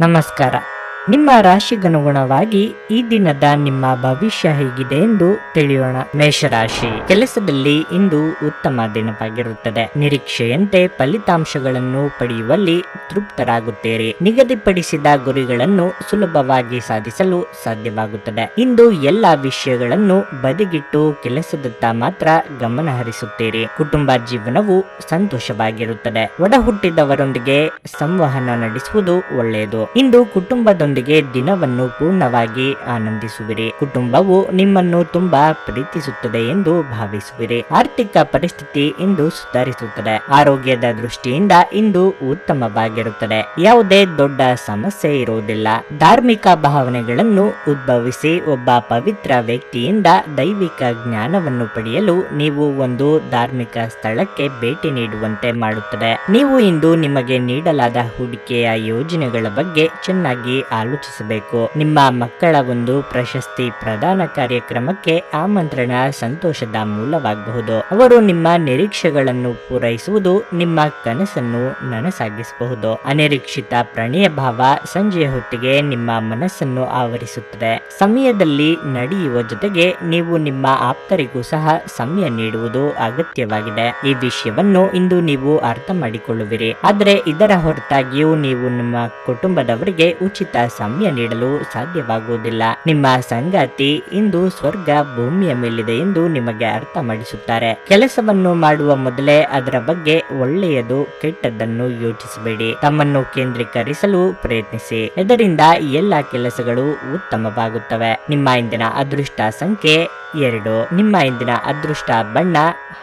ನಮಸ್ಕಾರ. ನಿಮ್ಮ ರಾಶಿಗನುಗುಣವಾಗಿ ಈ ದಿನದ ನಿಮ್ಮ ಭವಿಷ್ಯ ಹೇಗಿದೆ ಎಂದು ತಿಳಿಯೋಣ. ಮೇಷರಾಶಿ ಕೆಲಸದಲ್ಲಿ ಇಂದು ಉತ್ತಮ ದಿನವಾಗಿರುತ್ತದೆ. ನಿರೀಕ್ಷೆಯಂತೆ ಫಲಿತಾಂಶಗಳನ್ನು ಪಡೆಯುವಲ್ಲಿ ತೃಪ್ತರಾಗುತ್ತೀರಿ. ನಿಗದಿಪಡಿಸಿದ ಗುರಿಗಳನ್ನು ಸುಲಭವಾಗಿ ಸಾಧಿಸಲು ಸಾಧ್ಯವಾಗುತ್ತದೆ. ಇಂದು ಎಲ್ಲ ವಿಷಯಗಳನ್ನು ಬದಿಗಿಟ್ಟು ಕೆಲಸದತ್ತ ಮಾತ್ರ ಗಮನ ಹರಿಸುತ್ತೀರಿ ಕುಟುಂಬ ಜೀವನವು ಸಂತೋಷವಾಗಿರುತ್ತದೆ. ಒಡಹುಟ್ಟಿದವರೊಂದಿಗೆ ಸಂವಹನ ನಡೆಸುವುದು ಒಳ್ಳೆಯದು. ಇಂದು ಕುಟುಂಬದೊಂದಿಗೆ ದಿನವನ್ನು ಪೂರ್ಣವಾಗಿ ಆನಂದಿಸುವಿರಿ. ಕುಟುಂಬವು ನಿಮ್ಮನ್ನು ತುಂಬಾ ಪ್ರೀತಿಸುತ್ತದೆ ಎಂದು ಭಾವಿಸುವಿರಿ. ಆರ್ಥಿಕ ಪರಿಸ್ಥಿತಿ ಇಂದು ಸುಧಾರಿಸುತ್ತದೆ. ಆರೋಗ್ಯದ ದೃಷ್ಟಿಯಿಂದ ಇಂದು ಉತ್ತಮವಾಗಿರುತ್ತದೆ. ಯಾವುದೇ ದೊಡ್ಡ ಸಮಸ್ಯೆ ಇರುವುದಿಲ್ಲ. ಧಾರ್ಮಿಕ ಭಾವನೆಗಳನ್ನು ಉದ್ಭವಿಸಿ ಒಬ್ಬ ಪವಿತ್ರ ವ್ಯಕ್ತಿಯಿಂದ ದೈವಿಕ ಜ್ಞಾನವನ್ನು ಪಡೆಯಲು ನೀವು ಒಂದು ಧಾರ್ಮಿಕ ಸ್ಥಳಕ್ಕೆ ಭೇಟಿ ನೀಡುವಂತೆ ಮಾಡುತ್ತದೆ. ನೀವು ಇಂದು ನಿಮಗೆ ನೀಡಲಾದ ಹೂಡಿಕೆಯ ಯೋಜನೆಗಳ ಬಗ್ಗೆ ಚೆನ್ನಾಗಿ ಆಲೋಚಿಸಬೇಕು. ನಿಮ್ಮ ಮಕ್ಕಳ ಒಂದು ಪ್ರಶಸ್ತಿ ಪ್ರದಾನ ಕಾರ್ಯಕ್ರಮಕ್ಕೆ ಆಮಂತ್ರಣ ಸಂತೋಷದ ಮೂಲವಾಗಬಹುದು. ಅವರು ನಿಮ್ಮ ನಿರೀಕ್ಷೆಗಳನ್ನು ಪೂರೈಸುವುದು ನಿಮ್ಮ ಕನಸನ್ನು ನನಸಾಗಿಸಬಹುದು. ಅನಿರೀಕ್ಷಿತ ಪ್ರಣಯ ಭಾವ ಸಂಜೆಯ ಹೊತ್ತಿಗೆ ನಿಮ್ಮ ಮನಸ್ಸನ್ನು ಆವರಿಸುತ್ತದೆ. ಸಮಯದಲ್ಲಿ ನಡೆಯುವ ಜೊತೆಗೆ ನೀವು ನಿಮ್ಮ ಆಪ್ತರಿಗೂ ಸಹ ಸಮಯ ನೀಡುವುದು ಅಗತ್ಯವಾಗಿದೆ. ಈ ವಿಷಯವನ್ನು ಇಂದು ನೀವು ಅರ್ಥ ಮಾಡಿಕೊಳ್ಳುವಿರಿ. ಆದರೆ ಇದರ ಹೊರತಾಗಿಯೂ ನೀವು ನಿಮ್ಮ ಕುಟುಂಬದವರಿಗೆ ಉಚಿತ ಸಮಯ ನೀಡಲು ಸಾಧ್ಯವಾಗುವುದಿಲ್ಲ. ನಿಮ್ಮ ಸಂಗಾತಿ ಇಂದು ಸ್ವರ್ಗ ಭೂಮಿಯ ಮೇಲಿದೆ ಎಂದು ನಿಮಗೆ ಅರ್ಥ ಮಾಡಿಸುತ್ತಾರೆ ಕೆಲಸವನ್ನು ಮಾಡುವ ಮೊದಲೇ ಅದರ ಬಗ್ಗೆ ಒಳ್ಳೆಯದು ಕೆಟ್ಟದ್ದನ್ನು ಯೋಚಿಸಬೇಡಿ. ತಮ್ಮನ್ನು ಕೇಂದ್ರೀಕರಿಸಲು ಪ್ರಯತ್ನಿಸಿ. ಇದರಿಂದ ಎಲ್ಲ ಕೆಲಸಗಳು ಉತ್ತಮವಾಗುತ್ತವೆ. ನಿಮ್ಮ ಇಂದಿನ ಅದೃಷ್ಟ ಸಂಖ್ಯೆ ಎರಡು, ನಿಮ್ಮ ಇಂದಿನ ಅದೃಷ್ಟ ಬಣ್ಣ,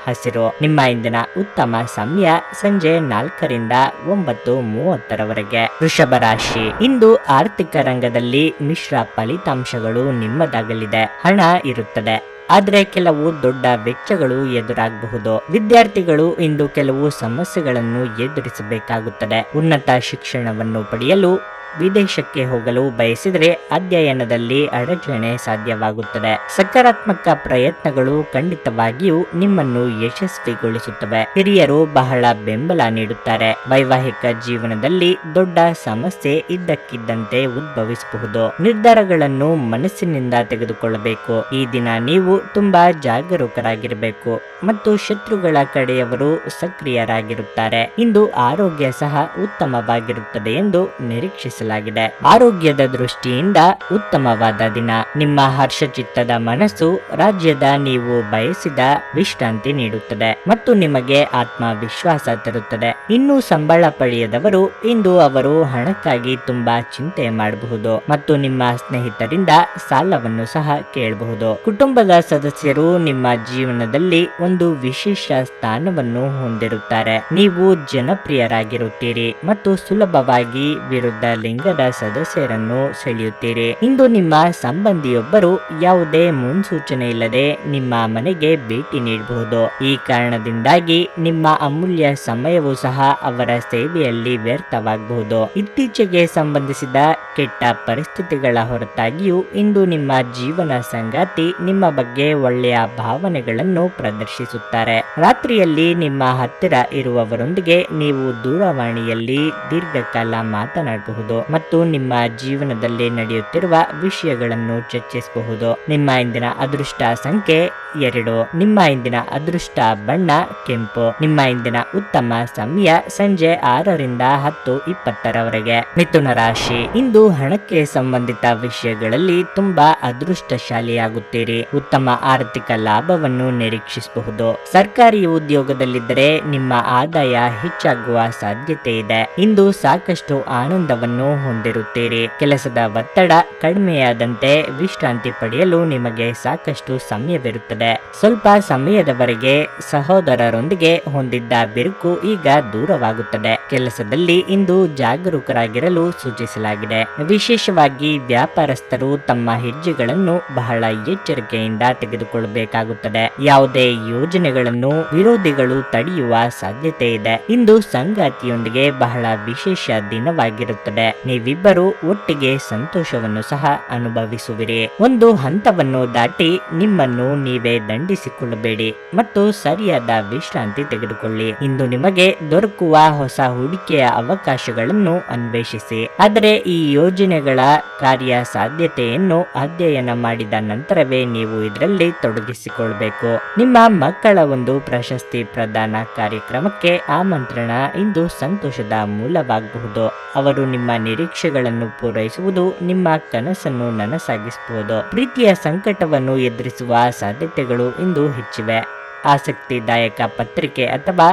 ಹಸಿರು, ನಿಮ್ಮ ಇಂದಿನ ಉತ್ತಮ ಸಮಯ ಸಂಜೆ ನಾಲ್ಕರಿಂದ ಒಂಬತ್ತು ಮೂವತ್ತರವರೆಗೆ. ವೃಷಭ ರಾಶಿ, ಇಂದು ಆರ್ಥಿಕ ರಂಗದಲ್ಲಿ ಮಿಶ್ರ ಫಲಿತಾಂಶಗಳು ನಿಮ್ಮದಾಗಲಿದೆ, ಹಣ ಇರುತ್ತದೆ. ಆದರೆ ಕೆಲವು ದೊಡ್ಡ ವೆಚ್ಚಗಳು ಎದುರಾಗಬಹುದು. ವಿದ್ಯಾರ್ಥಿಗಳು ಇಂದು ಕೆಲವು ಸಮಸ್ಯೆಗಳನ್ನು ಎದುರಿಸಬೇಕಾಗುತ್ತದೆ. ಉನ್ನತ ಶಿಕ್ಷಣವನ್ನು ಪಡೆಯಲು ವಿದೇಶಕ್ಕೆ ಹೋಗಲು ಬಯಸಿದರೆ ಅಧ್ಯಯನದಲ್ಲಿ ಅಡಚಣೆ ಸಾಧ್ಯವಾಗುತ್ತದೆ. ಸಕಾರಾತ್ಮಕ ಪ್ರಯತ್ನಗಳು ಖಂಡಿತವಾಗಿಯೂ ನಿಮ್ಮನ್ನು ಯಶಸ್ವಿಗೊಳಿಸುತ್ತವೆ. ಹಿರಿಯರು ಬಹಳ ಬೆಂಬಲ ನೀಡುತ್ತಾರೆ. ವೈವಾಹಿಕ ಜೀವನದಲ್ಲಿ ದೊಡ್ಡ ಸಮಸ್ಯೆ ಇದ್ದಕ್ಕಿದ್ದಂತೆ ಉದ್ಭವಿಸಬಹುದು. ನಿರ್ಧಾರಗಳನ್ನು ಮನಸ್ಸಿನಿಂದ ತೆಗೆದುಕೊಳ್ಳಬೇಕು. ಈ ದಿನ ನೀವು ತುಂಬಾ ಜಾಗರೂಕರಾಗಿರಬೇಕು ಮತ್ತು ಶತ್ರುಗಳ ಕಡೆಯವರು ಸಕ್ರಿಯರಾಗಿರುತ್ತಾರೆ. ಇಂದು ಆರೋಗ್ಯ ಸಹ ಉತ್ತಮವಾಗಿರುತ್ತದೆ ಎಂದು ನಿರೀಕ್ಷಿಸಲಾಗಿದೆ. ಆರೋಗ್ಯದ ದೃಷ್ಟಿಯಿಂದ ಉತ್ತಮವಾದ ದಿನ. ನಿಮ್ಮ ಹರ್ಷಚಿತ್ತದ ಮನಸ್ಸು ರಾಜ್ಯದ ನೀವು ಬಯಸಿದ ವಿಶ್ರಾಂತಿ ನೀಡುತ್ತದೆ ಮತ್ತು ನಿಮಗೆ ಆತ್ಮವಿಶ್ವಾಸ ತರುತ್ತದೆ. ಇನ್ನು ಸಂಬಳ ಪಡೆಯದವರು ಇಂದು ಅವರು ಹಣಕ್ಕಾಗಿ ತುಂಬಾ ಚಿಂತೆ ಮಾಡಬಹುದು ಮತ್ತು ನಿಮ್ಮ ಸ್ನೇಹಿತರಿಂದ ಸಾಲವನ್ನು ಸಹ ಕೇಳಬಹುದು. ಕುಟುಂಬದ ಸದಸ್ಯರು ನಿಮ್ಮ ಜೀವನದಲ್ಲಿ ಒಂದು ವಿಶೇಷ ಸ್ಥಾನವನ್ನು ಹೊಂದಿರುತ್ತಾರೆ. ನೀವು ಜನಪ್ರಿಯರಾಗಿರುತ್ತೀರಿ ಮತ್ತು ಸುಲಭವಾಗಿ ವಿರುದ್ಧ ಲಿಂಗದ ಸದಸ್ಯರನ್ನು ಸೆಳೆಯುತ್ತೀರಿ. ಇಂದು ನಿಮ್ಮ ಸಂಬಂಧಿಯೊಬ್ಬರು ಯಾವುದೇ ಮುನ್ಸೂಚನೆ ಇಲ್ಲದೆ ನಿಮ್ಮ ಮನೆಗೆ ಭೇಟಿ ನೀಡಬಹುದು. ಈ ಕಾರಣದಿಂದಾಗಿ ನಿಮ್ಮ ಅಮೂಲ್ಯ ಸಮಯವೂ ಸಹ ಅವರ ಸೇವೆಯಲ್ಲಿ ವ್ಯರ್ಥವಾಗಬಹುದು. ಇತ್ತೀಚೆಗೆ ಸಂಬಂಧಿಸಿದ ಕೆಟ್ಟ ಪರಿಸ್ಥಿತಿಗಳ ಹೊರತಾಗಿಯೂ ಇಂದು ನಿಮ್ಮ ಜೀವನ ಸಂಗಾತಿ ನಿಮ್ಮ ಬಗ್ಗೆ ಒಳ್ಳೆಯ ಭಾವನೆಗಳನ್ನು ಪ್ರದರ್ಶಿಸುತ್ತಾರೆ. ರಾತ್ರಿಯಲ್ಲಿ ನಿಮ್ಮ ಹತ್ತಿರ ಇರುವವರೊಂದಿಗೆ ನೀವು ದೂರವಾಣಿಯಲ್ಲಿ ದೀರ್ಘಕಾಲ ಮಾತನಾಡಬಹುದು. ಮತ್ತು ನಿಮ್ಮ ಜೀವನದಲ್ಲಿ ನಡೆಯುತ್ತಿರುವ ವಿಷಯಗಳನ್ನು ಚರ್ಚಿಸಬಹುದು. ನಿಮ್ಮ ಇಂದಿನ ಅದೃಷ್ಟ ಸಂಖ್ಯೆ ಎರಡು. ನಿಮ್ಮ ಇಂದಿನ ಅದೃಷ್ಟ ಬಣ್ಣ ಕೆಂಪು. ನಿಮ್ಮ ಇಂದಿನ ಉತ್ತಮ ಸಮಯ ಸಂಜೆ ಆರರಿಂದ ಹತ್ತು ಇಪ್ಪತ್ತರವರೆಗೆ. ಮಿಥುನ ರಾಶಿ. ಇಂದು ಹಣಕ್ಕೆ ಸಂಬಂಧಿತ ವಿಷಯಗಳಲ್ಲಿ ತುಂಬಾ ಅದೃಷ್ಟಶಾಲಿಯಾಗುತ್ತೀರಿ. ಉತ್ತಮ ಆರ್ಥಿಕ ಲಾಭವನ್ನು ನಿರೀಕ್ಷಿಸಬಹುದು. ಸರ್ಕಾರಿ ಉದ್ಯೋಗದಲ್ಲಿದ್ದರೆ ನಿಮ್ಮ ಆದಾಯ ಹೆಚ್ಚಾಗುವ ಸಾಧ್ಯತೆ ಇದೆ. ಇಂದು ಸಾಕಷ್ಟು ಆನಂದವನ್ನು ಹೊಂದಿರುತ್ತೀರಿ. ಕೆಲಸದ ಒತ್ತಡ ಕಡಿಮೆಯಾದಂತೆ ವಿಶ್ರಾಂತಿ ಪಡೆಯಲು ನಿಮಗೆ ಸಾಕಷ್ಟು ಸಮಯವಿರುತ್ತದೆ. ಸ್ವಲ್ಪ ಸಮಯದವರೆಗೆ ಸಹೋದರರೊಂದಿಗೆ ಹೊಂದಿದ್ದ ಬಿರುಕು ಈಗ ದೂರವಾಗುತ್ತದೆ. ಕೆಲಸದಲ್ಲಿ ಇಂದು ಜಾಗರೂಕರಾಗಿರಲು ಸೂಚಿಸಲಾಗಿದೆ. ವಿಶೇಷವಾಗಿ ವ್ಯಾಪಾರಸ್ಥರು ತಮ್ಮ ಹೆಜ್ಜೆಗಳನ್ನು ಬಹಳ ಎಚ್ಚರಿಕೆಯಿಂದ ತೆಗೆದುಕೊಳ್ಳಬೇಕಾಗುತ್ತದೆ. ಯಾವುದೇ ಯೋಜನೆಗಳನ್ನು ವಿರೋಧಿಗಳು ತಡೆಯುವ ಸಾಧ್ಯತೆ ಇದೆ. ಇಂದು ಸಂಗಾತಿಯೊಂದಿಗೆ ಬಹಳ ವಿಶೇಷ ದಿನವಾಗಿರುತ್ತದೆ. ನೀವಿಬ್ಬರು ಒಟ್ಟಿಗೆ ಸಂತೋಷವನ್ನು ಸಹ ಅನುಭವಿಸುವಿರಿ. ಒಂದು ಹಂತವನ್ನು ದಾಟಿ ನಿಮ್ಮನ್ನು ನೀವೇ ದಂಡಿಸಿಕೊಳ್ಳಬೇಡಿ ಮತ್ತು ಸರಿಯಾದ ವಿಶ್ರಾಂತಿ ತೆಗೆದುಕೊಳ್ಳಿ. ಇಂದು ನಿಮಗೆ ದೊರಕುವ ಹೊಸ ಹೂಡಿಕೆಯ ಅವಕಾಶಗಳನ್ನು ಅನ್ವೇಷಿಸಿ. ಆದರೆ ಈ ಯೋಜನೆಗಳ ಕಾರ್ಯ ಸಾಧ್ಯತೆಯನ್ನು ಅಧ್ಯಯನ ಮಾಡಿದ ನಂತರವೇ ನೀವು ಇದರಲ್ಲಿ ತೊಡಗಿಸಿಕೊಳ್ಬೇಕು. ನಿಮ್ಮ ಮಕ್ಕಳ ಒಂದು ಪ್ರಶಸ್ತಿ ಪ್ರದಾನ ಕಾರ್ಯಕ್ರಮಕ್ಕೆ ಆಮಂತ್ರಣ ಇಂದು ಸಂತೋಷದ ಮೂಲವಾಗಬಹುದು. ಅವರು ನಿಮ್ಮ ನಿರೀಕ್ಷೆಗಳನ್ನು ಪೂರೈಸುವುದು ನಿಮ್ಮ ಕನಸನ್ನು ನನಸಾಗಿಸಬಹುದು ಪ್ರೀತಿಯ ಸಂಕಟವನ್ನು ಎದುರಿಸುವ ಸಾಧ್ಯತೆಗಳು ಇಂದು ಹೆಚ್ಚಿವೆ. ಆಸಕ್ತಿದಾಯಕ ಪತ್ರಿಕೆ ಅಥವಾ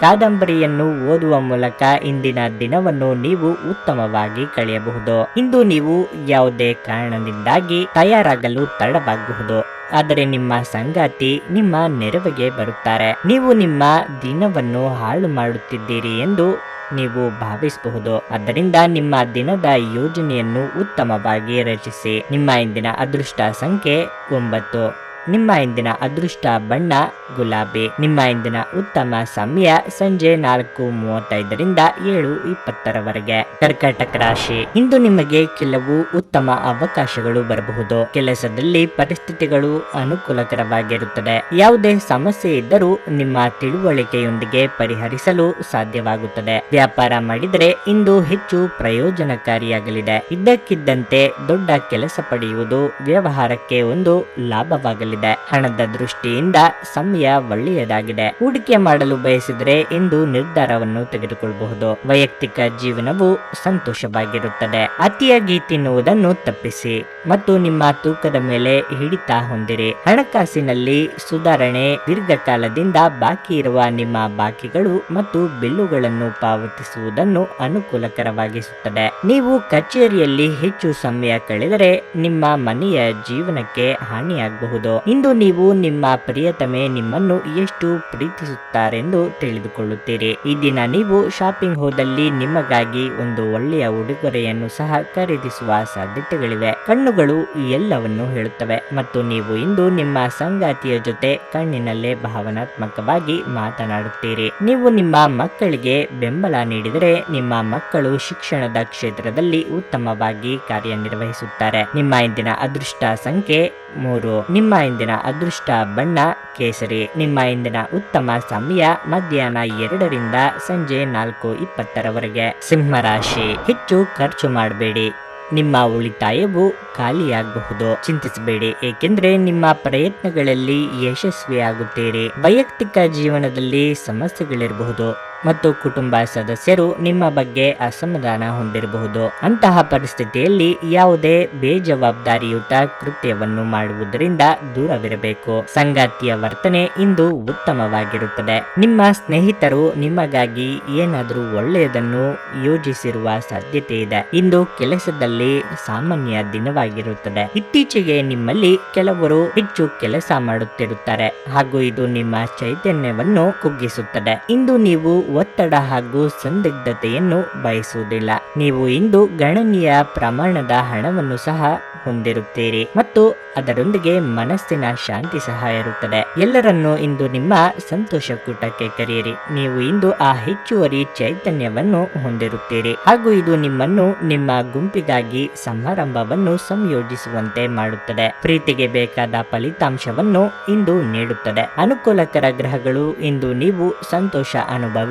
ಕಾದಂಬರಿಯನ್ನು ಓದುವ ಮೂಲಕ ಇಂದಿನ ದಿನವನ್ನು ನೀವು ಉತ್ತಮವಾಗಿ ಕಳೆಯಬಹುದು. ಇಂದು ನೀವು ಯಾವುದೇ ಕಾರಣದಿಂದಾಗಿ ತಯಾರಾಗಲು ತಡವಾಗಬಹುದು. ಆದರೆ ನಿಮ್ಮ ಸಂಗಾತಿ ನಿಮ್ಮ ನೆರವಿಗೆ ಬರುತ್ತಾರೆ. ನೀವು ನಿಮ್ಮ ದಿನವನ್ನು ಹಾಳು ಮಾಡುತ್ತಿದ್ದೀರಿ ಎಂದು ನೀವು ಭಾವಿಸಬಹುದು. ಆದ್ದರಿಂದ ನಿಮ್ಮ ದಿನದ ಯೋಜನೆಯನ್ನು ಉತ್ತಮವಾಗಿ ರಚಿಸಿ. ನಿಮ್ಮ ಇಂದಿನ ಅದೃಷ್ಟ ಸಂಖ್ಯೆ ಒಂಬತ್ತು. ನಿಮ್ಮ ಇಂದಿನ ಅದೃಷ್ಟ ಬಣ್ಣ ಗುಲಾಬಿ ನಿಮ್ಮ ಇಂದಿನ ಉತ್ತಮ ಸಮಯ ಸಂಜೆ ನಾಲ್ಕು ಮೂವತ್ತೈದರಿಂದ ಏಳು ಇಪ್ಪತ್ತರವರೆಗೆ. ಕರ್ಕಾಟಕ ರಾಶಿ, ಇಂದು ನಿಮಗೆ ಕೆಲವು ಉತ್ತಮ ಅವಕಾಶಗಳು ಬರಬಹುದು. ಕೆಲಸದಲ್ಲಿ ಪರಿಸ್ಥಿತಿಗಳು ಅನುಕೂಲಕರವಾಗಿರುತ್ತದೆ. ಯಾವುದೇ ಸಮಸ್ಯೆ ಇದ್ದರೂ ನಿಮ್ಮ ತಿಳುವಳಿಕೆಯೊಂದಿಗೆ ಪರಿಹರಿಸಲು ಸಾಧ್ಯವಾಗುತ್ತದೆ. ವ್ಯಾಪಾರ ಮಾಡಿದರೆ ಇಂದು ಹೆಚ್ಚು ಪ್ರಯೋಜನಕಾರಿಯಾಗಲಿದೆ. ಇದ್ದಕ್ಕಿದ್ದಂತೆ ದೊಡ್ಡ ಕೆಲಸ ಪಡೆಯುವುದು ವ್ಯವಹಾರಕ್ಕೆ ಒಂದು ಲಾಭವಾಗಲಿದೆ ಹಣದ ದೃಷ್ಟಿಯಿಂದ ಸಮಯ ಒಳ್ಳೆಯದಾಗಿದೆ. ಹೂಡಿಕೆ ಮಾಡಲು ಬಯಸಿದರೆ ಇಂದು ನಿರ್ಧಾರವನ್ನು ತೆಗೆದುಕೊಳ್ಳಬಹುದು. ವೈಯಕ್ತಿಕ ಜೀವನವು ಸಂತೋಷವಾಗಿರುತ್ತದೆ. ಅತಿಯಾಗಿ ತಿನ್ನುವುದನ್ನು ತಪ್ಪಿಸಿ ಮತ್ತು ನಿಮ್ಮ ತೂಕದ ಮೇಲೆ ಹಿಡಿತ ಹೊಂದಿರಿ. ಹಣಕಾಸಿನಲ್ಲಿ ಸುಧಾರಣೆ ದೀರ್ಘಕಾಲದಿಂದ ಬಾಕಿ ಇರುವ ನಿಮ್ಮ ಬಾಕಿಗಳು ಮತ್ತು ಬಿಲ್ಲುಗಳನ್ನು ಪಾವತಿಸುವುದನ್ನು ಅನುಕೂಲಕರವಾಗಿಸುತ್ತದೆ. ನೀವು ಕಚೇರಿಯಲ್ಲಿ ಹೆಚ್ಚು ಸಮಯ ಕಳೆದರೆ ನಿಮ್ಮ ಮನೆಯ ಜೀವನಕ್ಕೆ ಹಾನಿಯಾಗಬಹುದು. ಇಂದು ನೀವು ನಿಮ್ಮ ಪ್ರಿಯತಮೆ ನಿಮ್ಮನ್ನು ಎಷ್ಟು ಪ್ರೀತಿಸುತ್ತಾರೆಂದು ತಿಳಿದುಕೊಳ್ಳುತ್ತೀರಿ. ಈ ದಿನ ನೀವು ಶಾಪಿಂಗ್ ಹೋದಲ್ಲಿ ನಿಮಗಾಗಿ ಒಂದು ಒಳ್ಳೆಯ ಉಡುಗೊರೆಯನ್ನು ಸಹ ಖರೀದಿಸುವ ಸಾಧ್ಯತೆಗಳಿವೆ. ಕಣ್ಣುಗಳು ಎಲ್ಲವನ್ನು ಹೇಳುತ್ತವೆ. ಮತ್ತು ನೀವು ಇಂದು ನಿಮ್ಮ ಸಂಗಾತಿಯ ಜೊತೆ ಕಣ್ಣಿನಲ್ಲೇ ಭಾವನಾತ್ಮಕವಾಗಿ ಮಾತನಾಡುತ್ತೀರಿ. ನೀವು ನಿಮ್ಮ ಮಕ್ಕಳಿಗೆ ಬೆಂಬಲ ನೀಡಿದರೆ ನಿಮ್ಮ ಮಕ್ಕಳು ಶಿಕ್ಷಣದ ಕ್ಷೇತ್ರದಲ್ಲಿ ಉತ್ತಮವಾಗಿ ಕಾರ್ಯನಿರ್ವಹಿಸುತ್ತಾರೆ. ನಿಮ್ಮ ಇಂದಿನ ಅದೃಷ್ಟ ಸಂಖ್ಯೆ ಮೂರು. ನಿಮ್ಮ ಇಂದಿನ ಅದೃಷ್ಟ ಬಣ್ಣ, ಕೇಸರಿ. ನಿಮ್ಮ ಇಂದಿನ ಉತ್ತಮ ಸಮಯ ಮಧ್ಯಾಹ್ನ ಎರಡರಿಂದ ಸಂಜೆ ನಾಲ್ಕು ಇಪ್ಪತ್ತರವರೆಗೆ. ಸಿಂಹರಾಶಿ, ಹೆಚ್ಚು ಖರ್ಚು ಮಾಡಬೇಡಿ. ನಿಮ್ಮ ಉಳಿತಾಯವು ಖಾಲಿಯಾಗಬಹುದು. ಚಿಂತಿಸಬೇಡಿ, ಏಕೆಂದರೆ ನಿಮ್ಮ ಪ್ರಯತ್ನಗಳಲ್ಲಿ ಯಶಸ್ವಿಯಾಗುತ್ತೀರಿ. ವೈಯಕ್ತಿಕ ಜೀವನದಲ್ಲಿ ಸಮಸ್ಯೆಗಳಿರಬಹುದು. ಮತ್ತು ಕುಟುಂಬ ಸದಸ್ಯರು ನಿಮ್ಮ ಬಗ್ಗೆ ಅಸಮಾಧಾನ ಹೊಂದಿರಬಹುದು. ಅಂತಹ ಪರಿಸ್ಥಿತಿಯಲ್ಲಿ ಯಾವುದೇ ಬೇಜವಾಬ್ದಾರಿಯುತ ಕೃತ್ಯವನ್ನು ಮಾಡುವುದರಿಂದ ದೂರವಿರಬೇಕು. ಸಂಗಾತಿಯ ವರ್ತನೆ ಇಂದು ಉತ್ತಮವಾಗಿರುತ್ತದೆ. ನಿಮ್ಮ ಸ್ನೇಹಿತರು ನಿಮಗಾಗಿ ಏನಾದರೂ ಒಳ್ಳೆಯದನ್ನು ಯೋಜಿಸಿರುವ ಸಾಧ್ಯತೆ ಇದೆ. ಇಂದು ಕೆಲಸದಲ್ಲಿ ಸಾಮಾನ್ಯ ದಿನವಾಗಿರುತ್ತದೆ. ಇತ್ತೀಚೆಗೆ ನಿಮ್ಮಲ್ಲಿ ಕೆಲವರು ಹೆಚ್ಚು ಕೆಲಸ ಮಾಡುತ್ತಿರುತ್ತಾರೆ. ಹಾಗೂ ಇದು ನಿಮ್ಮ ಚೈತನ್ಯವನ್ನು ಕುಗ್ಗಿಸುತ್ತದೆ. ಇಂದು ನೀವು ಒತ್ತಡ ಹಾಗೂ ಸಂದಿಗ್ಧತೆಯನ್ನು ಬಯಸುವುದಿಲ್ಲ. ನೀವು ಇಂದು ಗಣನೀಯ ಪ್ರಮಾಣದ ಹಣವನ್ನು ಸಹ ಹೊಂದಿರುತ್ತೀರಿ ಮತ್ತು ಅದರೊಂದಿಗೆ ಮನಸ್ಸಿನ ಶಾಂತಿ ಸಹ ಇರುತ್ತದೆ. ಎಲ್ಲರನ್ನೂ ಇಂದು ನಿಮ್ಮ ಸಂತೋಷ ಕೂಟಕ್ಕೆ ಕರೆಯಿರಿ. ನೀವು ಇಂದು ಆ ಹೆಚ್ಚುವರಿ ಚೈತನ್ಯವನ್ನು ಹೊಂದಿರುತ್ತೀರಿ ಹಾಗೂ ಇದು ನಿಮ್ಮನ್ನು ನಿಮ್ಮ ಗುಂಪಿಗಾಗಿ ಸಮಾರಂಭವನ್ನು ಸಂಯೋಜಿಸುವಂತೆ ಮಾಡುತ್ತದೆ. ಪ್ರೀತಿಗೆ ಬೇಕಾದ ಫಲಿತಾಂಶವನ್ನು ಇಂದು ನೀಡುತ್ತದೆ. ಅನುಕೂಲಕರ ಗ್ರಹಗಳು ಇಂದು ನೀವು ಸಂತೋಷ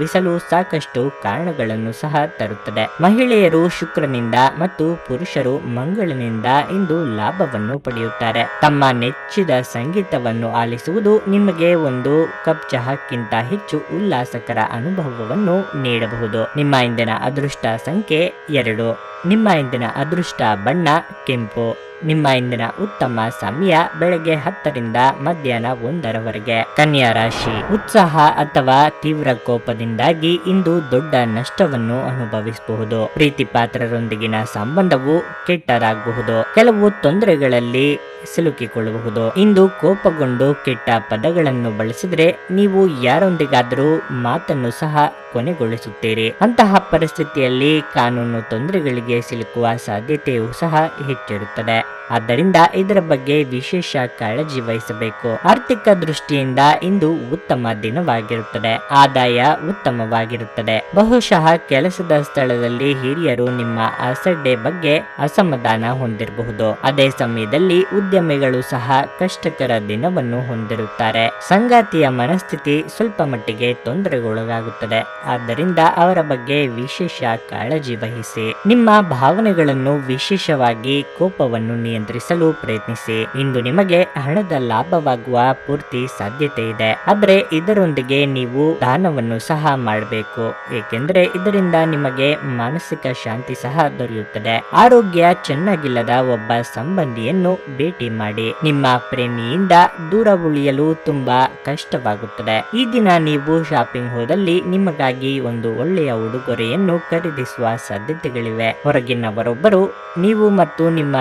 ಅನುಭವಿಸಲು ಸಾಕಷ್ಟು ಕಾರಣಗಳನ್ನು ಸಹ ತರುತ್ತದೆ. ಮಹಿಳೆಯರು ಶುಕ್ರನಿಂದ ಮತ್ತು ಪುರುಷರು ಮಂಗಳನಿಂದ ಇಂದು ಲಾಭವನ್ನು ಪಡೆಯುತ್ತಾರೆ. ತಮ್ಮ ನೆಚ್ಚಿದ ಸಂಗೀತವನ್ನು ಆಲಿಸುವುದು ನಿಮಗೆ ಒಂದು ಕಪ್ ಚಹಾಕ್ಕಿಂತ ಹೆಚ್ಚು ಉಲ್ಲಾಸಕರ ಅನುಭವವನ್ನು ನೀಡಬಹುದು. ನಿಮ್ಮ ಇಂದಿನ ಅದೃಷ್ಟ ಸಂಖ್ಯೆ ಎರಡು. ನಿಮ್ಮ ಇಂದಿನ ಅದೃಷ್ಟ ಬಣ್ಣ, ಕೆಂಪು. ನಿಮ್ಮ ಇಂದಿನ ಉತ್ತಮ ಸಮಯ ಬೆಳಗ್ಗೆ ಹತ್ತರಿಂದ ಮಧ್ಯಾಹ್ನ ಒಂದರವರೆಗೆ. ಕನ್ಯಾ ರಾಶಿ. ಉತ್ಸಾಹ ಅಥವಾ ತೀವ್ರ ಕೋಪದಿಂದಾಗಿ ಇಂದು ದೊಡ್ಡ ನಷ್ಟವನ್ನು ಅನುಭವಿಸಬಹುದು. ಪ್ರೀತಿ ಪಾತ್ರರೊಂದಿಗಿನ ಸಂಬಂಧವು ಕೆಟ್ಟದಾಗಬಹುದು. ಕೆಲವು ತೊಂದರೆಗಳಲ್ಲಿ ಸಿಲುಕಿಕೊಳ್ಳಬಹುದು. ಇಂದು ಕೋಪಗೊಂಡು ಕೆಟ್ಟ ಪದಗಳನ್ನು ಬಳಸಿದರೆ ನೀವು ಯಾರೊಂದಿಗಾದರೂ ಮಾತನ್ನು ಸಹ ಕೊನೆಗೊಳಿಸುತ್ತೀರಿ. ಅಂತಹ ಪರಿಸ್ಥಿತಿಯಲ್ಲಿ ಕಾನೂನು ತೊಂದರೆಗಳಿಗೆ වාගේ සිලකුවා සාධිතය උසහ හිට්ටරුපද ಆದ್ದರಿಂದ ಇದರ ಬಗ್ಗೆ ವಿಶೇಷ ಕಾಳಜಿ ವಹಿಸಬೇಕು. ಆರ್ಥಿಕ ದೃಷ್ಟಿಯಿಂದ ಇಂದು ಉತ್ತಮ ದಿನವಾಗಿರುತ್ತದೆ. ಆದಾಯ ಉತ್ತಮವಾಗಿರುತ್ತದೆ. ಬಹುಶಃ ಕೆಲಸದ ಸ್ಥಳದಲ್ಲಿ ಹಿರಿಯರು ನಿಮ್ಮ ಅಸಡ್ಡೆ ಬಗ್ಗೆ ಅಸಮಾಧಾನ ಹೊಂದಿರಬಹುದು. ಅದೇ ಸಮಯದಲ್ಲಿ ಉದ್ಯಮಿಗಳು ಸಹ ಕಷ್ಟಕರ ದಿನವನ್ನು ಹೊಂದಿರುತ್ತಾರೆ. ಸಂಗಾತಿಯ ಮನಸ್ಥಿತಿ ಸ್ವಲ್ಪ ಮಟ್ಟಿಗೆ ತೊಂದರೆಗೊಳಗಾಗುತ್ತದೆ. ಆದ್ದರಿಂದ ಅವರ ಬಗ್ಗೆ ವಿಶೇಷ ಕಾಳಜಿ ವಹಿಸಿ. ನಿಮ್ಮ ಭಾವನೆಗಳನ್ನು ವಿಶೇಷವಾಗಿ ಕೋಪವನ್ನು ನಿಯಂತ್ರಿಸಲು ಪ್ರಯತ್ನಿಸಿ. ಇಂದು ನಿಮಗೆ ಹಣದ ಲಾಭವಾಗುವ ಪೂರ್ತಿ ಸಾಧ್ಯತೆ ಇದೆ. ಆದರೆ ಇದರೊಂದಿಗೆ ನೀವು ದಾನವನ್ನು ಸಹ ಮಾಡಬೇಕು. ಏಕೆಂದರೆ ಇದರಿಂದ ನಿಮಗೆ ಮಾನಸಿಕ ಶಾಂತಿ ಸಹ ದೊರೆಯುತ್ತದೆ. ಆರೋಗ್ಯ ಚೆನ್ನಾಗಿಲ್ಲದ ಒಬ್ಬ ಸಂಬಂಧಿಯನ್ನು ಭೇಟಿ ಮಾಡಿ. ನಿಮ್ಮ ಪ್ರೇಮಿಯಿಂದ ದೂರ ಉಳಿಯಲು ತುಂಬಾ ಕಷ್ಟವಾಗುತ್ತದೆ. ಈ ದಿನ ನೀವು ಶಾಪಿಂಗ್ ಹೋದಲ್ಲಿ ನಿಮಗಾಗಿ ಒಂದು ಒಳ್ಳೆಯ ಉಡುಗೊರೆಯನ್ನು ಖರೀದಿಸುವ ಸಾಧ್ಯತೆಗಳಿವೆ. ಹೊರಗಿನವರೊಬ್ಬರು, ನೀವು ಮತ್ತು ನಿಮ್ಮ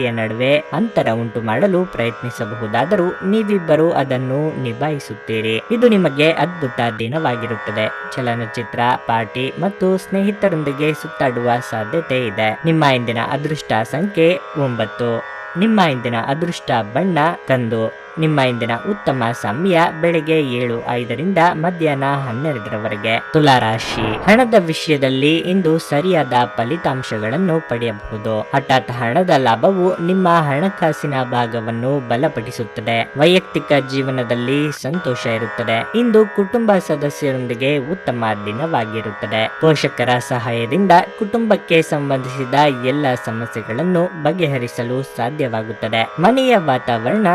ಸಂಗಾತಿಯ ನಡುವೆ ಅಂತರ ಉಂಟು ಮಾಡಲು ಪ್ರಯತ್ನಿಸಬಹುದಾದರೂ ನೀವಿಬ್ಬರು ಅದನ್ನು ನಿಭಾಯಿಸುತ್ತೀರಿ. ಇದು ನಿಮಗೆ ಅದ್ಭುತ ದಿನವಾಗಿರುತ್ತದೆ. ಚಲನಚಿತ್ರ, ಪಾರ್ಟಿ ಮತ್ತು ಸ್ನೇಹಿತರೊಂದಿಗೆ ಸುತ್ತಾಡುವ ಸಾಧ್ಯತೆ ಇದೆ. ನಿಮ್ಮ ಇಂದಿನ ಅದೃಷ್ಟ ಸಂಖ್ಯೆ ಒಂಬತ್ತು. ನಿಮ್ಮ ಇಂದಿನ ಅದೃಷ್ಟ ಬಣ್ಣ ಕಂದು ನಿಮ್ಮ ಇಂದಿನ ಉತ್ತಮ ಸಮಯ ಬೆಳಿಗ್ಗೆ ಏಳು ಐದರಿಂದ ಮಧ್ಯಾಹ್ನ ಹನ್ನೆರಡರವರೆಗೆ. ತುಲಾರಾಶಿ. ಹಣದ ವಿಷಯದಲ್ಲಿ ಇಂದು ಸರಿಯಾದ ಫಲಿತಾಂಶಗಳನ್ನು ಪಡೆಯಬಹುದು. ಹಠಾತ್ ಹಣದ ಲಾಭವು ನಿಮ್ಮ ಹಣಕಾಸಿನ ಭಾಗವನ್ನು ಬಲಪಡಿಸುತ್ತದೆ. ವೈಯಕ್ತಿಕ ಜೀವನದಲ್ಲಿ ಸಂತೋಷ ಇರುತ್ತದೆ. ಇಂದು ಕುಟುಂಬ ಸದಸ್ಯರೊಂದಿಗೆ ಉತ್ತಮ ದಿನವಾಗಿರುತ್ತದೆ. ಪೋಷಕರ ಸಹಾಯದಿಂದ ಕುಟುಂಬಕ್ಕೆ ಸಂಬಂಧಿಸಿದ ಎಲ್ಲ ಸಮಸ್ಯೆಗಳನ್ನು ಬಗೆಹರಿಸಲು ಸಾಧ್ಯವಾಗುತ್ತದೆ. ಮನೆಯ ವಾತಾವರಣ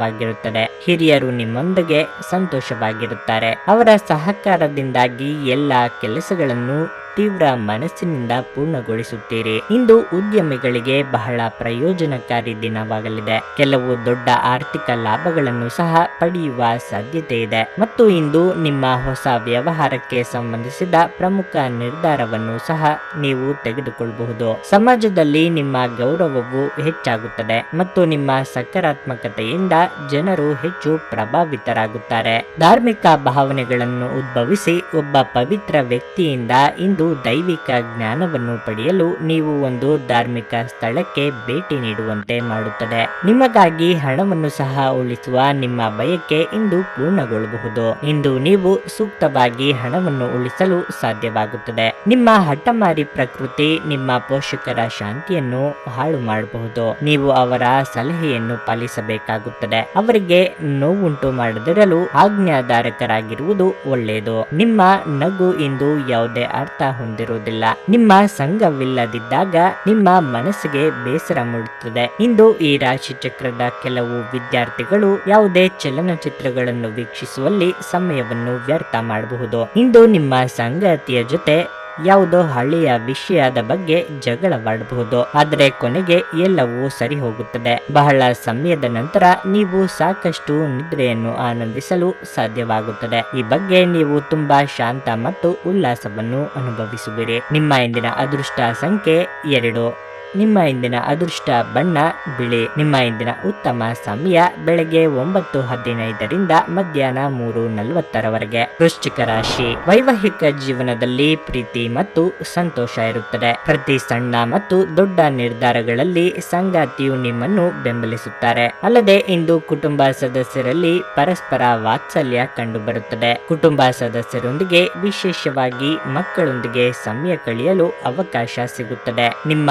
ಉತ್ತಮವಾಗಿರುತ್ತದೆ ಹಿರಿಯರು ನಿಮ್ಮೊಂದಿಗೆ ಸಂತೋಷವಾಗಿರುತ್ತಾರೆ. ಅವರ ಸಹಕಾರದಿಂದಾಗಿ ಎಲ್ಲ ಕೆಲಸಗಳನ್ನು ತೀವ್ರ ಮನಸ್ಸಿನಿಂದ ಪೂರ್ಣಗೊಳಿಸುತ್ತೀರಿ. ಇಂದು ಉದ್ಯಮಿಗಳಿಗೆ ಬಹಳ ಪ್ರಯೋಜನಕಾರಿ ದಿನವಾಗಲಿದೆ. ಕೆಲವು ದೊಡ್ಡ ಆರ್ಥಿಕ ಲಾಭಗಳನ್ನು ಸಹ ಪಡೆಯುವ ಸಾಧ್ಯತೆ ಇದೆ. ಮತ್ತು ಇಂದು ನಿಮ್ಮ ಹೊಸ ವ್ಯವಹಾರಕ್ಕೆ ಸಂಬಂಧಿಸಿದ ಪ್ರಮುಖ ನಿರ್ಧಾರವನ್ನು ಸಹ ನೀವು ತೆಗೆದುಕೊಳ್ಳಬಹುದು ಸಮಾಜದಲ್ಲಿ ನಿಮ್ಮ ಗೌರವವು ಹೆಚ್ಚಾಗುತ್ತದೆ ಮತ್ತು ನಿಮ್ಮ ಸಕಾರಾತ್ಮಕತೆಯಿಂದ ಜನರು ಹೆಚ್ಚು ಪ್ರಭಾವಿತರಾಗುತ್ತಾರೆ. ಧಾರ್ಮಿಕ ಭಾವನೆಗಳನ್ನು ಉದ್ಭವಿಸಿ ಒಬ್ಬ ಪವಿತ್ರ ವ್ಯಕ್ತಿಯಿಂದ ಇಂದು ದೈವಿಕ ಜ್ಞಾನವನ್ನು ಪಡೆಯಲು ನೀವು ಒಂದು ಧಾರ್ಮಿಕ ಸ್ಥಳಕ್ಕೆ ಭೇಟಿ ನೀಡುವಂತೆ ಮಾಡುತ್ತದೆ. ನಿಮಗಾಗಿ ಹಣವನ್ನು ಸಹ ಉಳಿಸುವ ನಿಮ್ಮ ಬಯಕೆ ಇಂದು ಪೂರ್ಣಗೊಳ್ಳಬಹುದು. ಇಂದು ನೀವು ಸೂಕ್ತವಾಗಿ ಹಣವನ್ನು ಉಳಿಸಲು ಸಾಧ್ಯವಾಗುತ್ತದೆ. ನಿಮ್ಮ ಹಠಮಾರಿ ಪ್ರಕೃತಿ ನಿಮ್ಮ ಪೋಷಕರ ಶಾಂತಿಯನ್ನು ಹಾಳು ಮಾಡಬಹುದು. ನೀವು ಅವರ ಸಲಹೆಯನ್ನು ಪಾಲಿಸಬೇಕಾಗುತ್ತದೆ. ಅವರಿಗೆ ನೋವುಂಟು ಮಾಡದಿರಲು ಆಜ್ಞಾಧಾರಕರಾಗಿರುವುದು ಒಳ್ಳೆಯದು. ನಿಮ್ಮ ನಗು ಇಂದು ಯಾವುದೇ ಅರ್ಥ ಹೊಂದಿರುವುದಿಲ್ಲ. ನಿಮ್ಮ ಸಂಘವಿಲ್ಲದಿದ್ದಾಗ ನಿಮ್ಮ ಮನಸ್ಸಿಗೆ ಬೇಸರ ಮೂಡುತ್ತದೆ. ಇಂದು ಈ ರಾಶಿ ಚಕ್ರದ ಕೆಲವು ವಿದ್ಯಾರ್ಥಿಗಳು ಯಾವುದೇ ಚಲನಚಿತ್ರಗಳನ್ನು ವೀಕ್ಷಿಸುವಲ್ಲಿ ಸಮಯವನ್ನು ವ್ಯರ್ಥ ಮಾಡಬಹುದು. ಇಂದು ನಿಮ್ಮ ಸಂಗಾತಿಯ ಜೊತೆ ಯಾವುದೋ ಹಳ್ಳಿಯ ವಿಷಯದ ಬಗ್ಗೆ ಜಗಳವಾಡಬಹುದು ಆದರೆ ಕೊನೆಗೆ ಎಲ್ಲವೂ ಸರಿ ಹೋಗುತ್ತದೆ. ಬಹಳ ಸಮಯದ ನಂತರ ನೀವು ಸಾಕಷ್ಟು ನಿದ್ರೆಯನ್ನು ಆನಂದಿಸಲು ಸಾಧ್ಯವಾಗುತ್ತದೆ. ಈ ಬಗ್ಗೆ ನೀವು ತುಂಬಾ ಶಾಂತ ಮತ್ತು ಉಲ್ಲಾಸವನ್ನು ಅನುಭವಿಸುವಿರಿ. ನಿಮ್ಮ ಇಂದಿನ ಅದೃಷ್ಟ ಸಂಖ್ಯೆ ಎರಡು. ನಿಮ್ಮ ಇಂದಿನ ಅದೃಷ್ಟ ಬಣ್ಣ, ಬಿಳಿ. ನಿಮ್ಮ ಇಂದಿನ ಉತ್ತಮ ಸಮಯ ಬೆಳಗ್ಗೆ ಒಂಬತ್ತು ಹದಿನೈದರಿಂದ ಮಧ್ಯಾಹ್ನ ಮೂರು ನಲವತ್ತರವರೆಗೆ. ವೃಶ್ಚಿಕ ರಾಶಿ. ವೈವಾಹಿಕ ಜೀವನದಲ್ಲಿ ಪ್ರೀತಿ ಮತ್ತು ಸಂತೋಷ ಇರುತ್ತದೆ. ಪ್ರತಿ ಸಣ್ಣ ಮತ್ತು ದೊಡ್ಡ ನಿರ್ಧಾರಗಳಲ್ಲಿ ಸಂಗಾತಿಯು ನಿಮ್ಮನ್ನು ಬೆಂಬಲಿಸುತ್ತಾರೆ. ಅಲ್ಲದೆ ಇಂದು ಕುಟುಂಬ ಸದಸ್ಯರಲ್ಲಿ ಪರಸ್ಪರ ವಾತ್ಸಲ್ಯ ಕಂಡುಬರುತ್ತದೆ. ಕುಟುಂಬ ಸದಸ್ಯರೊಂದಿಗೆ ವಿಶೇಷವಾಗಿ ಮಕ್ಕಳೊಂದಿಗೆ ಸಮಯ ಕಳೆಯಲು ಅವಕಾಶ ಸಿಗುತ್ತದೆ. ನಿಮ್ಮ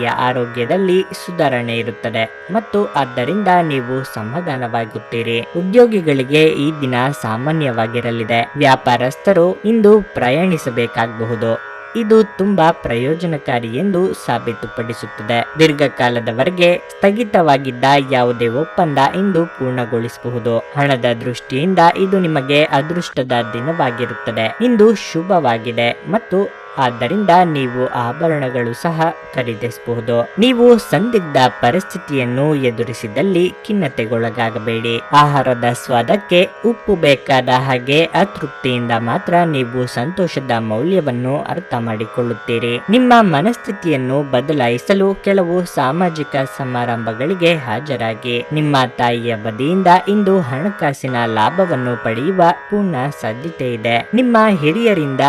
ತಾಯಿಯ ಆರೋಗ್ಯದಲ್ಲಿ ಸುಧಾರಣೆ ಇರುತ್ತದೆ. ಮತ್ತು ಆದ್ದರಿಂದ ನೀವು ಸಮಾಧಾನವಾಗುತ್ತೀರಿ. ಉದ್ಯೋಗಿಗಳಿಗೆ ಈ ದಿನ ಸಾಮಾನ್ಯವಾಗಿರಲಿದೆ. ವ್ಯಾಪಾರಸ್ಥರು ಇಂದು ಪ್ರಯಾಣಿಸಬೇಕಾಗಬಹುದು. ಇದು ತುಂಬಾ ಪ್ರಯೋಜನಕಾರಿ ಎಂದು ಸಾಬೀತುಪಡಿಸುತ್ತದೆ. ದೀರ್ಘಕಾಲದವರೆಗೆ ಸ್ಥಗಿತವಾಗಿದ್ದ ಯಾವುದೇ ಒಪ್ಪಂದ ಇಂದು ಪೂರ್ಣಗೊಳಿಸಬಹುದು. ಹಣದ ದೃಷ್ಟಿಯಿಂದ ಇದು ನಿಮಗೆ ಅದೃಷ್ಟದ ದಿನವಾಗಿರುತ್ತದೆ. ಇಂದು ಶುಭವಾಗಿದೆ. ಮತ್ತು ಆದ್ದರಿಂದ ನೀವು ಆಭರಣಗಳು ಸಹ ಖರೀದಿಸಬಹುದು. ನೀವು ಸಂದಿಗ್ಧ ಪರಿಸ್ಥಿತಿಯನ್ನು ಎದುರಿಸಿದಲ್ಲಿ ಖಿನ್ನತೆಗೊಳಗಾಗಬೇಡಿ. ಆಹಾರದ ಸ್ವಾದಕ್ಕೆ ಉಪ್ಪು ಬೇಕಾದ ಹಾಗೆ ಅತೃಪ್ತಿಯಿಂದ ಮಾತ್ರ ನೀವು ಸಂತೋಷದ ಮೌಲ್ಯವನ್ನು ಅರ್ಥ ಮಾಡಿಕೊಳ್ಳುತ್ತೀರಿ. ನಿಮ್ಮ ಮನಸ್ಥಿತಿಯನ್ನು ಬದಲಾಯಿಸಲು ಕೆಲವು ಸಾಮಾಜಿಕ ಸಮಾರಂಭಗಳಿಗೆ ಹಾಜರಾಗಿ. ನಿಮ್ಮ ತಾಯಿಯ ಬದಿಯಿಂದ ಇಂದು ಹಣಕಾಸಿನ ಲಾಭವನ್ನು ಪಡೆಯುವ ಪೂರ್ಣ ಸಾಧ್ಯತೆ ಇದೆ ನಿಮ್ಮ ಹಿರಿಯರಿಂದ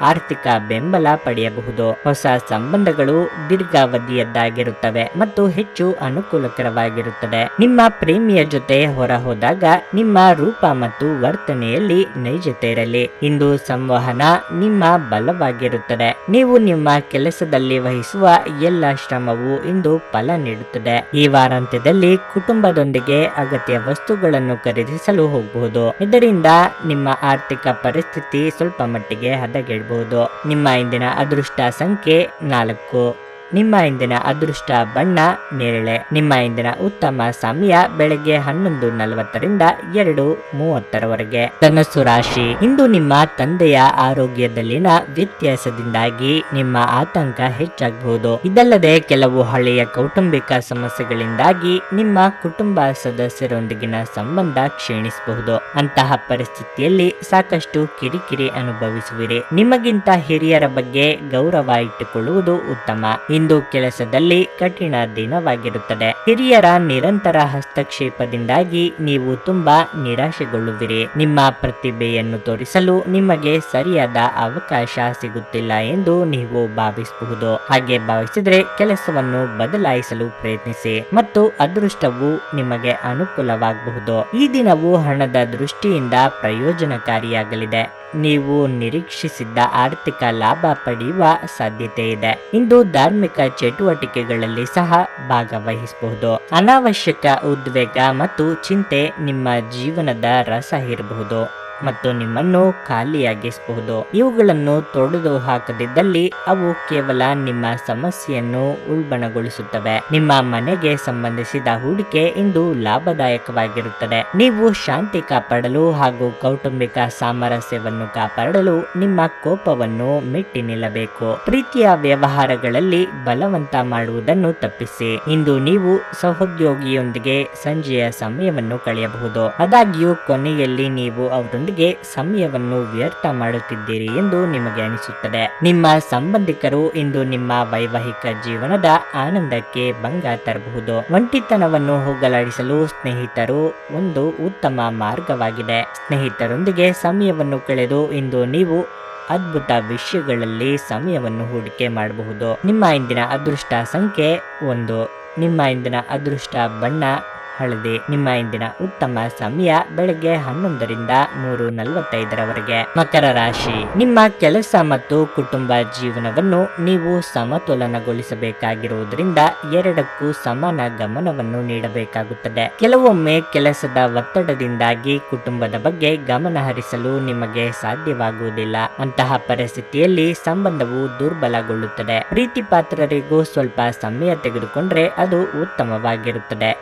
ಆರ್ಥಿಕ ಬೆಂಬಲ ಪಡೆಯಬಹುದು. ಹೊಸ ಸಂಬಂಧಗಳು ದೀರ್ಘಾವಧಿಯದ್ದಾಗಿರುತ್ತವೆ ಮತ್ತು ಹೆಚ್ಚು ಅನುಕೂಲಕರವಾಗಿರುತ್ತದೆ. ನಿಮ್ಮ ಪ್ರೇಮಿಯ ಜೊತೆ ಹೊರ ಹೋದಾಗ ನಿಮ್ಮ ರೂಪ ಮತ್ತು ವರ್ತನೆಯಲ್ಲಿ ನೈಜತೆ ಇರಲಿ. ಇಂದು ಸಂವಹನ ನಿಮ್ಮ ಬಲವಾಗಿರುತ್ತದೆ. ನೀವು ನಿಮ್ಮ ಕೆಲಸದಲ್ಲಿ ವಹಿಸುವ ಎಲ್ಲ ಶ್ರಮವು ಇಂದು ಫಲ ನೀಡುತ್ತದೆ. ಈ ವಾರಾಂತ್ಯದಲ್ಲಿ ಕುಟುಂಬದೊಂದಿಗೆ ಅಗತ್ಯ ವಸ್ತುಗಳನ್ನು ಖರೀದಿಸಲು ಹೋಗಬಹುದು. ಇದರಿಂದ ನಿಮ್ಮ ಆರ್ಥಿಕ ಪರಿಸ್ಥಿತಿ ಸ್ವಲ್ಪ ಮಟ್ಟಿಗೆ ಹದಗೆಡಬಹುದು. ನಿಮ್ಮ ಇಂದಿನ ಅದೃಷ್ಟ ಸಂಖ್ಯೆ ನಾಲ್ಕು. ನಿಮ್ಮ ಇಂದಿನ ಅದೃಷ್ಟ ಬಣ್ಣ, ನೇರಳೆ. ನಿಮ್ಮ ಇಂದಿನ ಉತ್ತಮ ಸಮಯ ಬೆಳಗ್ಗೆ ಹನ್ನೊಂದು ನಲವತ್ತರಿಂದ ಎರಡು ಮೂವತ್ತರವರೆಗೆ. ಧನಸ್ಸು ರಾಶಿ. ಇಂದು ನಿಮ್ಮ ತಂದೆಯ ಆರೋಗ್ಯದಲ್ಲಿನ ವ್ಯತ್ಯಾಸದಿಂದಾಗಿ ನಿಮ್ಮ ಆತಂಕ ಹೆಚ್ಚಾಗಬಹುದು ಇದಲ್ಲದೆ ಕೆಲವು ಹಳೆಯ ಕೌಟುಂಬಿಕ ಸಮಸ್ಯೆಗಳಿಂದಾಗಿ ನಿಮ್ಮ ಕುಟುಂಬ ಸದಸ್ಯರೊಂದಿಗಿನ ಸಂಬಂಧ ಕ್ಷೀಣಿಸಬಹುದು. ಅಂತಹ ಪರಿಸ್ಥಿತಿಯಲ್ಲಿ ಸಾಕಷ್ಟು ಕಿರಿಕಿರಿ ಅನುಭವಿಸುವಿರಿ. ನಿಮಗಿಂತ ಹಿರಿಯರ ಬಗ್ಗೆ ಗೌರವ ಇಟ್ಟುಕೊಳ್ಳುವುದು ಉತ್ತಮ. ಇಂದು ಕೆಲಸದಲ್ಲಿ ಕಠಿಣ ದಿನವಾಗಿರುತ್ತದೆ. ಹಿರಿಯರ ನಿರಂತರ ಹಸ್ತಕ್ಷೇಪದಿಂದಾಗಿ ನೀವು ತುಂಬಾ ನಿರಾಶೆಗೊಳ್ಳುವಿರಿ. ನಿಮ್ಮ ಪ್ರತಿಭೆಯನ್ನು ತೋರಿಸಲು ನಿಮಗೆ ಸರಿಯಾದ ಅವಕಾಶ ಸಿಗುತ್ತಿಲ್ಲ ಎಂದು ನೀವು ಭಾವಿಸಬಹುದು. ಹಾಗೆ ಭಾವಿಸಿದ್ರೆ ಕೆಲಸವನ್ನು ಬದಲಾಯಿಸಲು ಪ್ರಯತ್ನಿಸಿ ಮತ್ತು ಅದೃಷ್ಟವು ನಿಮಗೆ ಅನುಕೂಲವಾಗಬಹುದು. ಈ ದಿನವು ಹಣದ ದೃಷ್ಟಿಯಿಂದ ಪ್ರಯೋಜನಕಾರಿಯಾಗಲಿದೆ. ನೀವು ನಿರೀಕ್ಷಿಸಿದ್ದ ಆರ್ಥಿಕ ಲಾಭ ಪಡೆಯುವ ಸಾಧ್ಯತೆ ಇದೆ ಇಂದು ಧಾರ್ಮಿಕ ಚಟುವಟಿಕೆಗಳಲ್ಲಿ ಸಹ ಭಾಗವಹಿಸಬಹುದು. ಅನಾವಶ್ಯಕ ಉದ್ವೇಗ ಮತ್ತು ಚಿಂತೆ ನಿಮ್ಮ ಜೀವನದ ರಸ ಇರಬಹುದು. ಮತ್ತು ನಿಮ್ಮನ್ನು ಖಾಲಿಯಾಗಿಸಬಹುದು. ಇವುಗಳನ್ನು ತೊಡೆದು ಹಾಕದಿದ್ದಲ್ಲಿ ಅವು ಕೇವಲ ನಿಮ್ಮ ಸಮಸ್ಯೆಯನ್ನು ಉಲ್ಬಣಗೊಳಿಸುತ್ತವೆ. ನಿಮ್ಮ ಮನೆಗೆ ಸಂಬಂಧಿಸಿದ ಹೂಡಿಕೆ ಇಂದು ಲಾಭದಾಯಕವಾಗಿರುತ್ತದೆ. ನೀವು ಶಾಂತಿ ಕಾಪಾಡಲು ಹಾಗೂ ಕೌಟುಂಬಿಕ ಸಾಮರಸ್ಯವನ್ನು ಕಾಪಾಡಲು ನಿಮ್ಮ ಕೋಪವನ್ನು ಮೆಟ್ಟಿ ನಿಲ್ಲಬೇಕು. ಪ್ರೀತಿಯ ವ್ಯವಹಾರಗಳಲ್ಲಿ ಬಲವಂತ ಮಾಡುವುದನ್ನು ತಪ್ಪಿಸಿ. ಇಂದು ನೀವು ಸಹೋದ್ಯೋಗಿಯೊಂದಿಗೆ ಸಂಜೆಯ ಸಮಯವನ್ನು ಕಳೆಯಬಹುದು. ಆದಾಗ್ಯೂ ಕೊನೆಯಲ್ಲಿ ನೀವು ಅವರೊಂದಿಗೆ ಸಮಯವನ್ನು ವ್ಯರ್ಥ ಮಾಡುತ್ತಿದ್ದೀರಿ ಎಂದು ನಿಮಗೆ ಅನಿಸುತ್ತದೆ. ನಿಮ್ಮ ಸಂಬಂಧಿಕರು ಇಂದು ನಿಮ್ಮ ವೈವಾಹಿಕ ಜೀವನದ ಆನಂದಕ್ಕೆ ಭಂಗ ತರಬಹುದು. ಒಂಟಿತನವನ್ನು ಹೋಗಲಾಡಿಸಲು ಸ್ನೇಹಿತರು ಒಂದು ಉತ್ತಮ ಮಾರ್ಗವಾಗಿದೆ. ಸ್ನೇಹಿತರೊಂದಿಗೆ ಸಮಯವನ್ನು ಕಳೆದು ಇಂದು ನೀವು ಅದ್ಭುತ ವಿಷಯಗಳಲ್ಲಿ ಸಮಯವನ್ನು ಹೂಡಿಕೆ ಮಾಡಬಹುದು. ನಿಮ್ಮ ಇಂದಿನ ಅದೃಷ್ಟ ಸಂಖ್ಯೆ ಒಂದು. ನಿಮ್ಮ ಇಂದಿನ ಅದೃಷ್ಟ ಬಣ್ಣ ಹಳದಿ. ನಿಮ್ಮ ಇಂದಿನ ಉತ್ತಮ ಸಮಯ ಬೆಳಗ್ಗೆ ಹನ್ನೊಂದರಿಂದ ಮೂರು ನಲವತ್ತೈದರವರೆಗೆ. ಮಕರ ರಾಶಿ. ನಿಮ್ಮ ಕೆಲಸ ಮತ್ತು ಕುಟುಂಬ ಜೀವನವನ್ನು ನೀವು ಸಮತೋಲನಗೊಳಿಸಬೇಕಾಗಿರುವುದರಿಂದ ಎರಡಕ್ಕೂ ಸಮಾನ ಗಮನವನ್ನು ನೀಡಬೇಕಾಗುತ್ತದೆ. ಕೆಲವೊಮ್ಮೆ ಕೆಲಸದ ಒತ್ತಡದಿಂದಾಗಿ ಕುಟುಂಬದ ಬಗ್ಗೆ ಗಮನ ಹರಿಸಲು ನಿಮಗೆ ಸಾಧ್ಯವಾಗುವುದಿಲ್ಲ. ಅಂತಹ ಪರಿಸ್ಥಿತಿಯಲ್ಲಿ ಸಂಬಂಧವು ದುರ್ಬಲಗೊಳ್ಳುತ್ತದೆ. ಪ್ರೀತಿ ಪಾತ್ರರಿಗೂ ಸ್ವಲ್ಪ ಸಮಯ ತೆಗೆದುಕೊಂಡ್ರೆ ಅದು ಉತ್ತಮವಾಗಿರುತ್ತದೆ.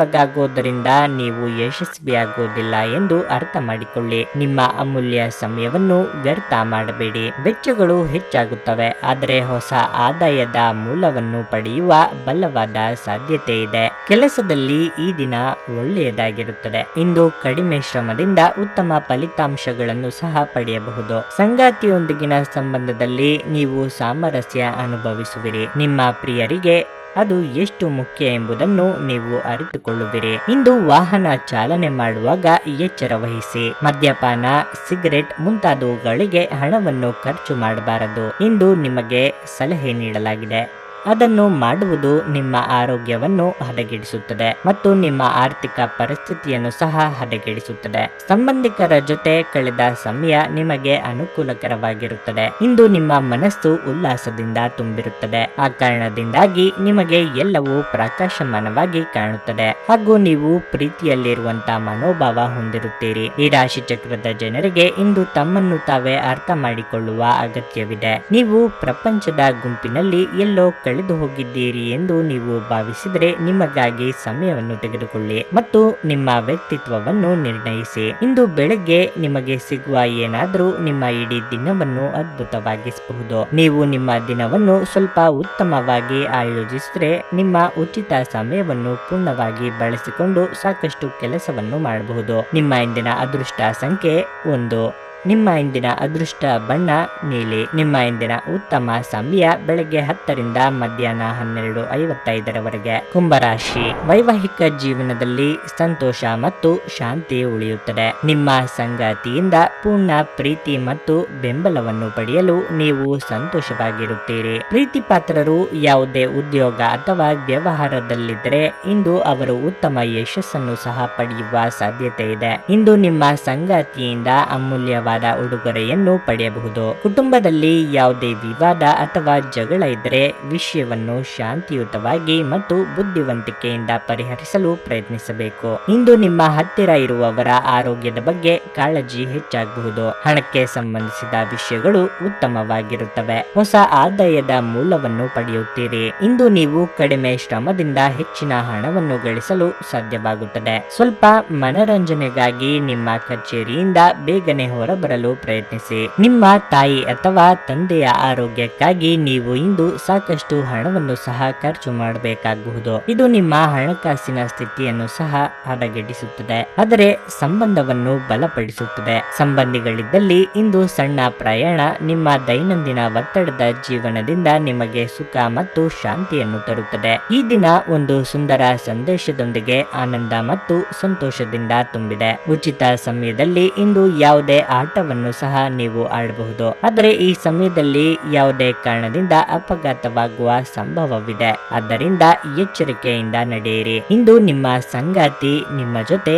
ಒತ್ತಡಕ್ಕೊಳಗಾಗುವುದರಿಂದ ನೀವು ಯಶಸ್ವಿಯಾಗುವುದಿಲ್ಲ ಎಂದು ಅರ್ಥ ಮಾಡಿಕೊಳ್ಳಿ. ನಿಮ್ಮ ಅಮೂಲ್ಯ ಸಮಯವನ್ನು ವ್ಯರ್ಥ ಮಾಡಬೇಡಿ. ವೆಚ್ಚಗಳು ಹೆಚ್ಚಾಗುತ್ತವೆ, ಆದರೆ ಹೊಸ ಆದಾಯದ ಮೂಲವನ್ನು ಪಡೆಯುವ ಬಲವಾದ ಸಾಧ್ಯತೆ ಇದೆ. ಕೆಲಸದಲ್ಲಿ ಈ ದಿನ ಒಳ್ಳೆಯದಾಗಿರುತ್ತದೆ. ಇಂದು ಕಡಿಮೆ ಶ್ರಮದಿಂದ ಉತ್ತಮ ಫಲಿತಾಂಶಗಳನ್ನು ಸಹ ಪಡೆಯಬಹುದು. ಸಂಗಾತಿಯೊಂದಿಗಿನ ಸಂಬಂಧದಲ್ಲಿ ನೀವು ಸಾಮರಸ್ಯ ಅನುಭವಿಸುವಿರಿ. ನಿಮ್ಮ ಪ್ರಿಯರಿಗೆ ಅದು ಎಷ್ಟು ಮುಖ್ಯ ಎಂಬುದನ್ನು ನೀವು ಅರಿತುಕೊಳ್ಳುವಿರಿ. ಇಂದು ವಾಹನ ಚಾಲನೆ ಮಾಡುವಾಗ ಎಚ್ಚರ ವಹಿಸಿ. ಮದ್ಯಪಾನ, ಸಿಗರೆಟ್ ಮುಂತಾದವುಗಳಿಗೆ ಹಣವನ್ನು ಖರ್ಚು ಮಾಡಬಾರದು. ಇಂದು ನಿಮಗೆ ಸಲಹೆ ನೀಡಲಾಗಿದೆ. ಅದನ್ನು ಮಾಡುವುದು ನಿಮ್ಮ ಆರೋಗ್ಯವನ್ನು ಹದಗೆಡಿಸುತ್ತದೆ ಮತ್ತು ನಿಮ್ಮ ಆರ್ಥಿಕ ಪರಿಸ್ಥಿತಿಯನ್ನು ಸಹ ಹದಗೆಡಿಸುತ್ತದೆ. ಸಂಬಂಧಿಕರ ಜೊತೆ ಕಳೆದ ಸಮಯ ನಿಮಗೆ ಅನುಕೂಲಕರವಾಗಿರುತ್ತದೆ. ಇಂದು ನಿಮ್ಮ ಮನಸ್ಸು ಉಲ್ಲಾಸದಿಂದ ತುಂಬಿರುತ್ತದೆ. ಆ ಕಾರಣದಿಂದಾಗಿ ನಿಮಗೆ ಎಲ್ಲವೂ ಪ್ರಕಾಶಮಾನವಾಗಿ ಕಾಣುತ್ತದೆ. ಹಾಗೂ ನೀವು ಪ್ರೀತಿಯಲ್ಲಿರುವಂತಹ ಮನೋಭಾವ ಹೊಂದಿರುತ್ತೀರಿ. ಈ ರಾಶಿ ಚಕ್ರದ ಜನರಿಗೆ ಇಂದು ತಮ್ಮನ್ನು ತಾವೇ ಅರ್ಥ ಮಾಡಿಕೊಳ್ಳುವ ಅಗತ್ಯವಿದೆ. ನೀವು ಪ್ರಪಂಚದ ಗುಂಪಿನಲ್ಲಿ ಎಲ್ಲೋ ಕಳೆದು ಹೋಗಿದ್ದೀರಿ ಎಂದು ನೀವು ಭಾವಿಸಿದರೆ ನಿಮಗಾಗಿ ಸಮಯವನ್ನು ತೆಗೆದುಕೊಳ್ಳಿ ಮತ್ತು ನಿಮ್ಮ ವ್ಯಕ್ತಿತ್ವವನ್ನು ನಿರ್ಣಯಿಸಿ. ಇಂದು ಬೆಳಗ್ಗೆ ನಿಮಗೆ ಸಿಗುವ ಏನಾದರೂ ನಿಮ್ಮ ಇಡೀ ದಿನವನ್ನು ಅದ್ಭುತವಾಗಿಸಬಹುದು. ನೀವು ನಿಮ್ಮ ದಿನವನ್ನು ಸ್ವಲ್ಪ ಉತ್ತಮವಾಗಿ ಆಯೋಜಿಸಿದರೆ ನಿಮ್ಮ ಉಚಿತ ಸಮಯವನ್ನು ಪೂರ್ಣವಾಗಿ ಬಳಸಿಕೊಂಡು ಸಾಕಷ್ಟು ಕೆಲಸವನ್ನು ಮಾಡಬಹುದು. ನಿಮ್ಮ ಇಂದಿನ ಅದೃಷ್ಟ ಸಂಖ್ಯೆ ಒಂದು. ನಿಮ್ಮ ಇಂದಿನ ಅದೃಷ್ಟ ಬಣ್ಣ ನೀಲಿ ನಿಮ್ಮ ಇಂದಿನ ಉತ್ತಮ ಸಮಯ ಬೆಳಗ್ಗೆ ಹತ್ತರಿಂದ ಮಧ್ಯಾಹ್ನ ಹನ್ನೆರಡು ಐವತ್ತೈದರವರೆಗೆ. ಕುಂಭರಾಶಿ, ವೈವಾಹಿಕ ಜೀವನದಲ್ಲಿ ಸಂತೋಷ ಮತ್ತು ಶಾಂತಿ ಉಳಿಯುತ್ತದೆ. ನಿಮ್ಮ ಸಂಗಾತಿಯಿಂದ ಪೂರ್ಣ ಪ್ರೀತಿ ಮತ್ತು ಬೆಂಬಲವನ್ನು ಪಡೆಯಲು ನೀವು ಸಂತೋಷವಾಗಿರುತ್ತೀರಿ. ಪ್ರೀತಿ ಪಾತ್ರರು ಯಾವುದೇ ಉದ್ಯೋಗ ಅಥವಾ ವ್ಯವಹಾರದಲ್ಲಿದ್ದರೆ ಇಂದು ಅವರು ಉತ್ತಮ ಯಶಸ್ಸನ್ನು ಸಹ ಪಡೆಯುವ ಸಾಧ್ಯತೆ ಇದೆ. ಇಂದು ನಿಮ್ಮ ಸಂಗಾತಿಯಿಂದ ಅಮೂಲ್ಯವಾದ ಉಡುಗೊರೆಯನ್ನು ಪಡೆಯಬಹುದು. ಕುಟುಂಬದಲ್ಲಿ ಯಾವುದೇ ವಿವಾದ ಅಥವಾ ಜಗಳ ಇದ್ದರೆ ವಿಷಯವನ್ನು ಶಾಂತಿಯುತವಾಗಿ ಮತ್ತು ಬುದ್ಧಿವಂತಿಕೆಯಿಂದ ಪರಿಹರಿಸಲು ಪ್ರಯತ್ನಿಸಬೇಕು. ಇಂದು ನಿಮ್ಮ ಹತ್ತಿರ ಇರುವವರ ಆರೋಗ್ಯದ ಬಗ್ಗೆ ಕಾಳಜಿ ಹೆಚ್ಚಾಗಬಹುದು. ಹಣಕ್ಕೆ ಸಂಬಂಧಿಸಿದ ವಿಷಯಗಳು ಉತ್ತಮವಾಗಿರುತ್ತವೆ. ಹೊಸ ಆದಾಯದ ಮೂಲವನ್ನು ಪಡೆಯುತ್ತೀರಿ. ಇಂದು ನೀವು ಕಡಿಮೆ ಶ್ರಮದಿಂದ ಹೆಚ್ಚಿನ ಹಣವನ್ನು ಗಳಿಸಲು ಸಾಧ್ಯವಾಗುತ್ತದೆ. ಸ್ವಲ್ಪ ಮನರಂಜನೆಗಾಗಿ ನಿಮ್ಮ ಕಚೇರಿಯಿಂದ ಬೇಗನೆ ಹೊರಬರಲು ಪ್ರಯತ್ನಿಸಿ. ನಿಮ್ಮ ತಾಯಿ ಅಥವಾ ತಂದೆಯ ಆರೋಗ್ಯಕ್ಕಾಗಿ ನೀವು ಇಂದು ಸಾಕಷ್ಟು ಹಣವನ್ನು ಸಹ ಖರ್ಚು ಮಾಡಬೇಕಾಗಬಹುದು. ಇದು ನಿಮ್ಮ ಹಣಕಾಸಿನ ಸ್ಥಿತಿಯನ್ನು ಸಹ ಹದಗೆಡಿಸುತ್ತದೆ. ಆದರೆ ಸಂಬಂಧವನ್ನು ಬಲಪಡಿಸುತ್ತದೆ. ಸಂಬಂಧಿಗಳಿದ್ದಲ್ಲಿ ಇಂದು ಸಣ್ಣ ಪ್ರಯಾಣ ನಿಮ್ಮ ದೈನಂದಿನ ಒತ್ತಡದ ಜೀವನದಿಂದ ನಿಮಗೆ ಸುಖ ಮತ್ತು ಶಾಂತಿಯನ್ನು ತರುತ್ತದೆ. ಈ ದಿನ ಒಂದು ಸುಂದರ ಸಂದೇಶದೊಂದಿಗೆ ಆನಂದ ಮತ್ತು ಸಂತೋಷದಿಂದ ತುಂಬಿದೆ. ಉಚಿತ ಸಮಯದಲ್ಲಿ ಇಂದು ಯಾವುದೇ ಆಟವನ್ನು ಸಹ ನೀವು ಆಡಬಹುದು. ಆದರೆ ಈ ಸಮಯದಲ್ಲಿ ಯಾವುದೇ ಕಾರಣದಿಂದ ಅಪಘಾತವಾಗುವ ಸಂಭವವಿದೆ. ಆದ್ದರಿಂದ ಎಚ್ಚರಿಕೆಯಿಂದ ನಡೆಯಿರಿ. ಇಂದು ನಿಮ್ಮ ಸಂಗಾತಿ ನಿಮ್ಮ ಜೊತೆ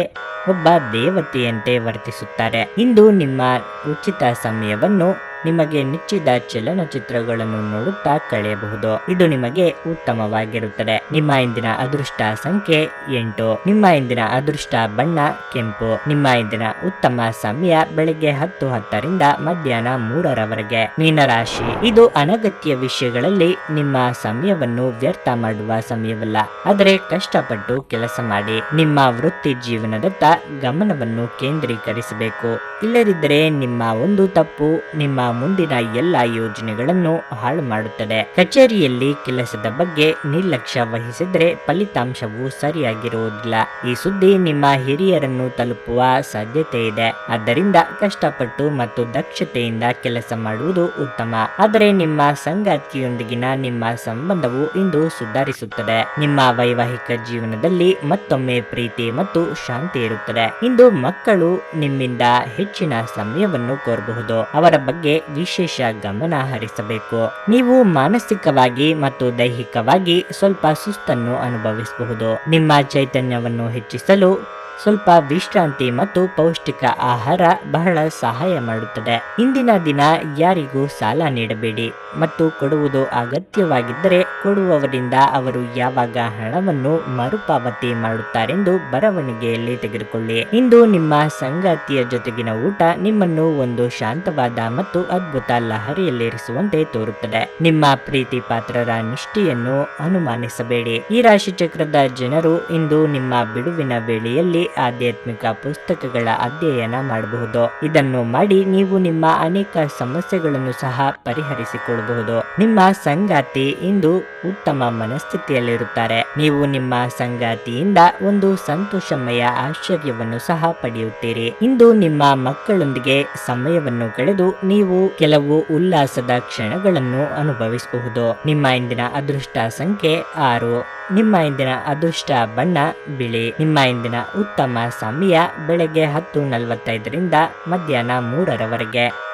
ಒಬ್ಬ ದೇವತೆಯಂತೆ ವರ್ತಿಸುತ್ತಾರೆ. ಇಂದು ನಿಮ್ಮ ಉಚಿತ ಸಮಯವನ್ನು ನಿಮಗೆ ನೆಚ್ಚಿದ ಚಲನಚಿತ್ರಗಳನ್ನು ನೋಡುತ್ತಾ ಕಳೆಯಬಹುದು. ಇದು ನಿಮಗೆ ಉತ್ತಮವಾಗಿರುತ್ತದೆ. ನಿಮ್ಮ ಇಂದಿನ ಅದೃಷ್ಟ ಸಂಖ್ಯೆ ಎಂಟು. ನಿಮ್ಮ ಇಂದಿನ ಅದೃಷ್ಟ ಬಣ್ಣ ಕೆಂಪು. ನಿಮ್ಮ ಇಂದಿನ ಉತ್ತಮ ಸಮಯ ಬೆಳಿಗ್ಗೆ ಹತ್ತು ಹತ್ತರಿಂದ ಮಧ್ಯಾಹ್ನ ಮೂರರವರೆಗೆ. ಮೀನರಾಶಿ. ಇದು ಅನಗತ್ಯ ವಿಷಯಗಳಲ್ಲಿ ನಿಮ್ಮ ಸಮಯವನ್ನು ವ್ಯರ್ಥ ಮಾಡುವ ಸಮಯವಲ್ಲ. ಆದರೆ ಕಷ್ಟಪಟ್ಟು ಕೆಲಸ ಮಾಡಿ. ನಿಮ್ಮ ವೃತ್ತಿ ಜೀವನದತ್ತ ಗಮನವನ್ನು ಕೇಂದ್ರೀಕರಿಸಬೇಕು. ಇಲ್ಲದಿದ್ದರೆ ನಿಮ್ಮ ಒಂದು ತಪ್ಪು, ನಿಮ್ಮ ಮುಂದಿನ ಎಲ್ಲ ಯೋಜನೆಗಳನ್ನು ಹಾಳು ಮಾಡುತ್ತದೆ. ಕಚೇರಿಯಲ್ಲಿ ಕೆಲಸದ ಬಗ್ಗೆ ನಿರ್ಲಕ್ಷ್ಯ ವಹಿಸಿದ್ರೆ ಫಲಿತಾಂಶವು ಸರಿಯಾಗಿರುವುದಿಲ್ಲ. ಈ ಸುದ್ದಿ ನಿಮ್ಮ ಹಿರಿಯರನ್ನು ತಲುಪುವ ಸಾಧ್ಯತೆ ಇದೆ. ಆದ್ದರಿಂದ ಕಷ್ಟಪಟ್ಟು ಮತ್ತು ದಕ್ಷತೆಯಿಂದ ಕೆಲಸ ಮಾಡುವುದು ಉತ್ತಮ. ಆದರೆ ನಿಮ್ಮ ಸಂಗಾತಿಯೊಂದಿಗಿನ ನಿಮ್ಮ ಸಂಬಂಧವು ಇಂದು ಸುಧಾರಿಸುತ್ತದೆ. ನಿಮ್ಮ ವೈವಾಹಿಕ ಜೀವನದಲ್ಲಿ ಮತ್ತೊಮ್ಮೆ ಪ್ರೀತಿ ಮತ್ತು ಶಾಂತಿ ಇರುತ್ತದೆ. ಇಂದು ಮಕ್ಕಳು ನಿಮ್ಮಿಂದ ಹೆಚ್ಚಿನ ಸಮಯವನ್ನು ಕೋರಬಹುದು. ಅವರ ಬಗ್ಗೆ ವಿಶೇಷ ಗಮನ ಹರಿಸಬೇಕು. ನೀವು ಮಾನಸಿಕವಾಗಿ ಮತ್ತು ದೈಹಿಕವಾಗಿ ಸ್ವಲ್ಪ ಸುಸ್ತನ್ನು ಅನುಭವಿಸಬಹುದು. ನಿಮ್ಮ ಚೈತನ್ಯವನ್ನು ಹೆಚ್ಚಿಸಲು ಸ್ವಲ್ಪ ವಿಶ್ರಾಂತಿ ಮತ್ತು ಪೌಷ್ಟಿಕ ಆಹಾರ ಬಹಳ ಸಹಾಯ ಮಾಡುತ್ತದೆ. ಇಂದಿನ ದಿನ ಯಾರಿಗೂ ಸಾಲ ನೀಡಬೇಡಿ ಮತ್ತು ಕೊಡುವುದು ಅಗತ್ಯವಾಗಿದ್ದರೆ ಕೊಡುವವರಿಂದ ಅವರು ಯಾವಾಗ ಹಣವನ್ನು ಮರುಪಾವತಿ ಮಾಡುತ್ತಾರೆಂದು ಬರವಣಿಗೆಯಲ್ಲಿ ತೆಗೆದುಕೊಳ್ಳಿ. ಇಂದು ನಿಮ್ಮ ಸಂಗಾತಿಯ ಜೊತೆಗಿನ ಊಟ ನಿಮ್ಮನ್ನು ಒಂದು ಶಾಂತವಾದ ಮತ್ತು ಅದ್ಭುತ ಲಹರಿಯಲ್ಲಿರಿಸುವಂತೆ ತೋರುತ್ತದೆ. ನಿಮ್ಮ ಪ್ರೀತಿ ಪಾತ್ರರ ನಿಷ್ಠೆಯನ್ನು ಅನುಮಾನಿಸಬೇಡಿ. ಈ ರಾಶಿ ಚಕ್ರದ ಜನರು ಇಂದು ನಿಮ್ಮ ಬಿಡುವಿನ ವೇಳೆಯಲ್ಲಿ ಆಧ್ಯಾತ್ಮಿಕ ಪುಸ್ತಕಗಳ ಅಧ್ಯಯನ ಮಾಡಬಹುದು. ಇದನ್ನು ಮಾಡಿ ನೀವು ನಿಮ್ಮ ಅನೇಕ ಸಮಸ್ಯೆಗಳನ್ನು ಸಹ ಪರಿಹರಿಸಿಕೊಳ್ಳಬಹುದು. ನಿಮ್ಮ ಸಂಗಾತಿ ಇಂದು ಉತ್ತಮ ಮನಸ್ಥಿತಿಯಲ್ಲಿರುತ್ತಾರೆ. ನೀವು ನಿಮ್ಮ ಸಂಗಾತಿಯಿಂದ ಒಂದು ಸಂತೋಷಮಯ ಆಶ್ಚರ್ಯವನ್ನು ಸಹ ಪಡೆಯುತ್ತೀರಿ. ಇಂದು ನಿಮ್ಮ ಮಕ್ಕಳೊಂದಿಗೆ ಸಮಯವನ್ನು ಕಳೆದು ನೀವು ಕೆಲವು ಉಲ್ಲಾಸದ ಕ್ಷಣಗಳನ್ನು ಅನುಭವಿಸಬಹುದು. ನಿಮ್ಮ ಇಂದಿನ ಅದೃಷ್ಟ ಸಂಖ್ಯೆ ಆರು. ನಿಮ್ಮ ಇಂದಿನ ಅದೃಷ್ಟ ಬಣ್ಣ ಬಿಳಿ. ನಿಮ್ಮ ಇಂದಿನ ಉತ್ತಮ ಸಮಯ ಬೆಳಗ್ಗೆ ಹತ್ತು ನಲವತ್ತೈದರಿಂದ ಮಧ್ಯಾಹ್ನ ಮೂರರವರೆಗೆ.